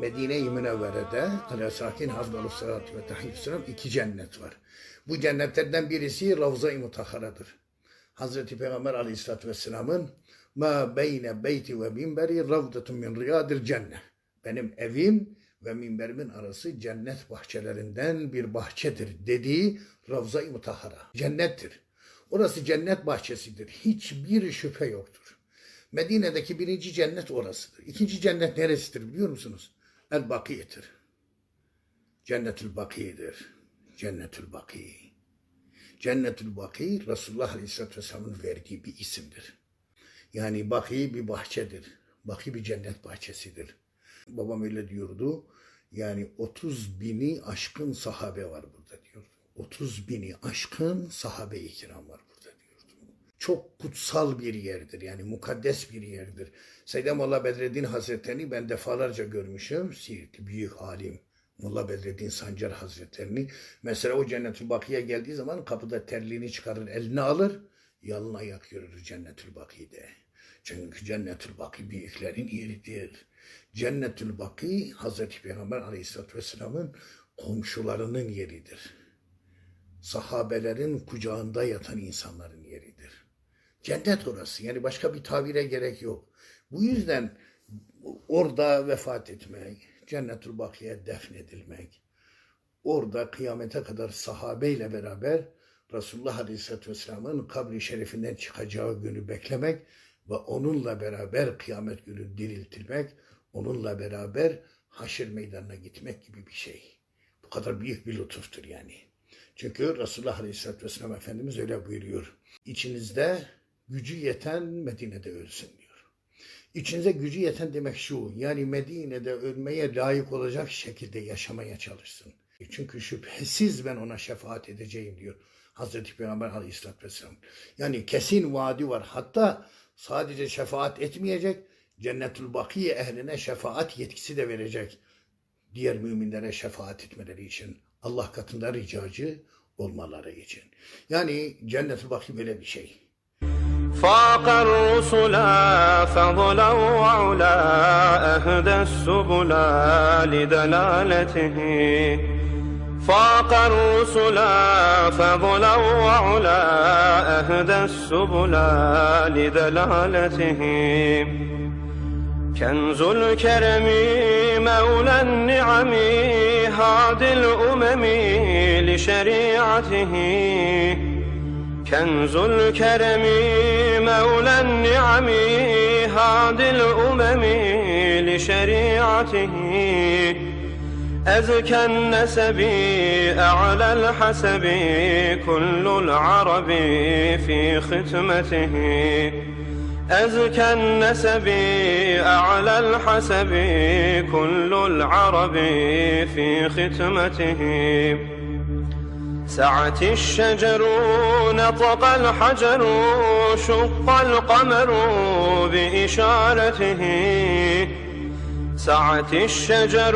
Medine-i Münevvere'de Aleyhisselatü Hazreti Salatu ve Tehiyyüsselam iki cennet var. Bu cennetlerden birisi Ravza-i Mutahhara'dır. Hazreti Peygamber Aleyhisselatü Vesselam'ın ma beyne beyti ve minberi ravdatun min riyadil cennet. Benim evim ve minberimin arası cennet bahçelerinden bir bahçedir dediği Ravza-i Mutahhara. Cennettir. Orası cennet bahçesidir. Hiçbir şüphe yoktur. Medine'deki birinci cennet orasıdır. İkinci cennet neresidir biliyor musunuz? El Bakiye'dir. Cennetül Baki'dir. Cennetül Baki. Cennetül Baki Resulullah Aleyhisselatü Vesselam'ın verdiği bir isimdir. Yani Baki bir bahçedir. Baki bir cennet bahçesidir. Babam öyle diyordu. Yani 30 bini aşkın sahabe var burada diyordu. 30 bini aşkın sahabe-i kiram var burada diyordu. Çok kutsal bir yerdir yani mukaddes bir yerdir. Seyyid Molla Bedreddin Hazretlerini ben defalarca görmüşüm. Siirtli büyük alim Molla Bedreddin Sancar Hazretlerini. Mesela o Cennetül Baki'ye geldiği zaman kapıda terliğini çıkarır eline alır. Yalın ayak yürür Cennetül Baki'de. Çünkü Cennetül Baki büyüklerin yeridir. Cennetül Baki Hazreti Peygamber Aleyhisselatü Vesselam'ın komşularının yeridir. Sahabelerin kucağında yatan insanların yeridir. Cennet orası. Yani başka bir tabire gerek yok. Bu yüzden orada vefat etmek, Cennetül Baki'ye defnedilmek, orada kıyamete kadar sahabeyle beraber Resulullah Aleyhisselatü Vesselam'ın kabri şerifinden çıkacağı günü beklemek ve onunla beraber kıyamet günü diriltilmek, onunla beraber haşir meydanına gitmek gibi bir şey. Bu kadar büyük bir lütuftur yani. Çünkü Resulullah Aleyhisselatü Vesselam Efendimiz öyle buyuruyor. İçinizde gücü yeten Medine'de ölsün diyor. İçinize gücü yeten demek şu, yani Medine'de ölmeye layık olacak şekilde yaşamaya çalışsın. Çünkü şüphesiz ben ona şefaat edeceğim diyor Hazreti Peygamber Aleyhisselatü Vesselam. Yani kesin vaadi var. Hatta sadece şefaat etmeyecek, Cennetül Bakiye ehline şefaat yetkisi de verecek. Diğer müminlere şefaat etmeleri için. Allah katında ricacı olmaları için. Yani Cennetül Baki böyle bir şey. فاق الرسلا فضلا وعلا أهدى السبلا لدلالته. فاق الرسلا فضلا وعلا أهدى السبلا لدلالته. كنز الكرم مولى النعم هادي الأمم لشريعته. كنز الكرم مولى النعم هادي الأمم لشريعته. أزكى النسب أعلى الحسب كل العرب في ختمته. أزكى النسب أعلى الحسب كل العرب في ختمته. سعت الشجر نطق الحجر شق القمر بإشارته. سعت الشجر